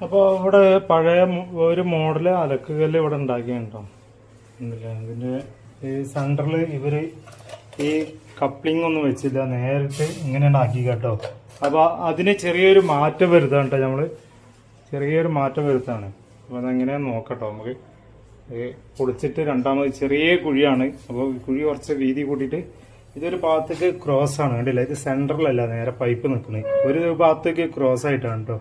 അപ്പോൾ ഇവിടെ പഴയ ഒരു മോഡൽ അലക്കുകല്ല് ഇവിടെ ഉണ്ടാക്കിയിട്ടുണ്ടോ? അതിന്റെ ഈ സെന്ററിൽ ഇവർ ഈ കപ്ലിംഗ് ഒന്നും വെച്ചില്ല നേരിട്ട് ഇങ്ങനെയാണ് ആക്കി കേട്ടോ. അപ്പോൾ അതിന് ചെറിയൊരു മാറ്റം വരുത്താണ് കേട്ടോ നമ്മൾ ചെറിയൊരു മാറ്റം വരുത്താണ്. അപ്പോൾ അതെങ്ങനെ നോക്കട്ടോ നമുക്ക്. പൊളിച്ചിട്ട് രണ്ടാമത് ചെറിയ കുഴിയാണ്. അപ്പോൾ കുഴി കുറച്ച് വീതി കൂട്ടിയിട്ട് ഇതൊരു ഭാഗത്തേക്ക് ക്രോസ് ആണ്. കണ്ടില്ല? ഇത് സെന്ററിലല്ല നേരെ പൈപ്പ് നിൽക്കുന്നത് ഒരു ഭാഗത്തേക്ക് ക്രോസ് ആയിട്ടാണ് കേട്ടോ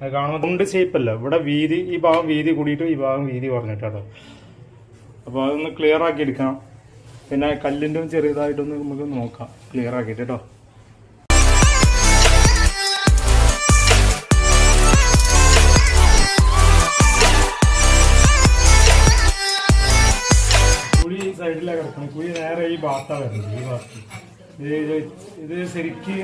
കാണുമ്പോൾ കൊണ്ട് ഷേപ്പല്ല ഇവിടെ വീതി ഈ ഭാഗം വീതി കൂടിയിട്ട് ഈ ഭാഗം വീതി കുറഞ്ഞിട്ടാണ് അപ്പോൾ അതൊന്ന് ക്ലിയർ ആക്കി എടുക്കാം പിന്നെ കല്ലിന്റെ ചെറിയതായിട്ടൊന്ന് നമുക്ക് നോക്കാം. ക്ലിയർ ആക്കിയിട്ട് കേട്ടോ കുഴി നേരെ ഈ ഭാഗത്താണ് വരുന്നത്. ഈ ഭാഗത്ത്. ഇത് ശരിക്ക്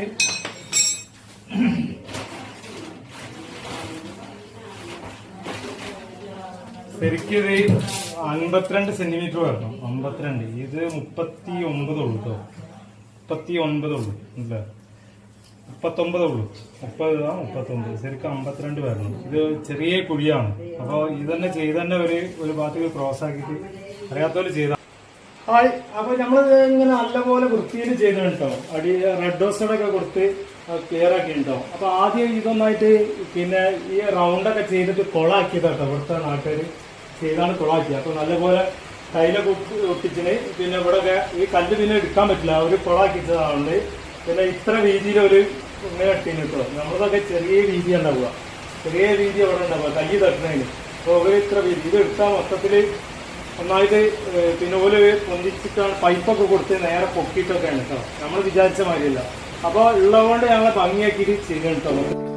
ശരിക്കും ഇത് അൻപത്തിരണ്ട് സെന്റിമീറ്റർ വരണം. അമ്പത്തിരണ്ട് ഇത് മുപ്പത്തി ഒമ്പതുള്ളൂ കേട്ടോ മുപ്പത്തി ഒൻപതുള്ളൂ അല്ലേ? മുപ്പത്തൊമ്പതേ ഉള്ളൂ. മുപ്പത് ആ മുപ്പത്തൊമ്പത്. ശരിക്കും അമ്പത്തിരണ്ട് വരണം. ഇത് ചെറിയ കുഴിയാണ്. അപ്പോൾ തന്നെ ചെയ്ത് തന്നെ ഒരു ഒരു ഭാഗത്തേക്ക് ക്രോസ് ആക്കിയിട്ട് അറിയാത്തവര് ചെയ്ത ഹായ്. അപ്പൊ നമ്മൾ ഇങ്ങനെ നല്ലപോലെ വൃത്തിയിൽ ചെയ്ത് കേട്ടോ അടി റെഡ് ഡോസോടൊക്കെ കൊടുത്ത് ക്ലിയർ ആക്കി ഉണ്ടോ അപ്പൊ ആദ്യം ഇതൊന്നായിട്ട് പിന്നെ ഈ റൗണ്ടൊക്കെ ചെയ്തിട്ട് കൊളാക്കിയതാട്ടോ ഇവിടുത്തെ നാട്ടുകാർ ചെയ്താണ് കൊളാക്കിയത് അപ്പൊ നല്ലപോലെ കയ്യിലൊക്കെ ഒപ്പി ഒപ്പിച്ചിന് പിന്നെ ഇവിടെ ഈ കല്ല് പിന്നെ എടുക്കാൻ പറ്റില്ല. ഒരു തുളാക്കിച്ചതാണ് പിന്നെ ഇത്ര വീതിയിൽ ഒരു ഇങ്ങനെ ഇട്ടിന് കേട്ടോ നമ്മളതൊക്കെ ചെറിയ വീതി ഉണ്ടാവുക ചെറിയ വീതി അവിടെ ഉണ്ടാവുക കയ്യിൽ തട്ടുന്നതിന് അപ്പോൾ ഒരു ഇത്ര വീതി. ഇത് എടുത്താൽ മൊത്തത്തിൽ ഒന്നായിട്ട് പിന്നെ ഓൽ പൊന്തിച്ചിട്ടാണ് പൈപ്പൊക്കെ കൊടുത്ത് നേരെ പൊക്കിയിട്ടൊക്കെയാണ് കേട്ടോ നമ്മൾ വിചാരിച്ച മാതിരിയല്ല. അപ്പോൾ ഉള്ളതുകൊണ്ട് ഞങ്ങൾ ഭംഗിയാക്കിയിട്ട് ചെയ്തു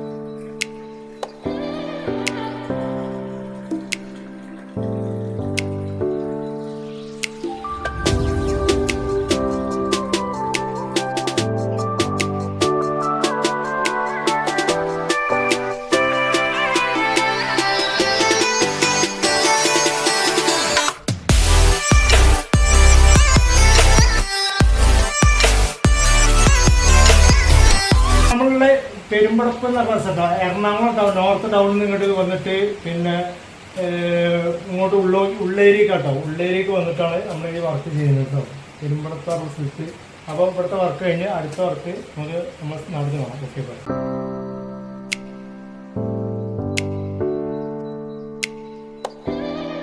പെരുമ്പടപ്പ് എന്ന് പറഞ്ഞ സ്ഥലം. എറണാകുളം ടൗൺ നോർത്ത് ടൗണിൽ നിന്ന് ഇങ്ങോട്ട് വന്നിട്ട് പിന്നെ ഇങ്ങോട്ട് ഉള്ളോ ഉള്ളേരിക്ക് കേട്ടോ. ഉള്ളേരിക്ക് വന്നിട്ടാണ് നമ്മൾ ഈ വർക്ക് ചെയ്യുന്നത് കേട്ടോ. പെരുമ്പടത്ത് അപ്പോൾ ഇവിടുത്തെ വർക്ക് കഴിഞ്ഞ് അടുത്ത വർക്ക് നമുക്ക് നമ്മൾ നടന്നു കാണാം ഓക്കെ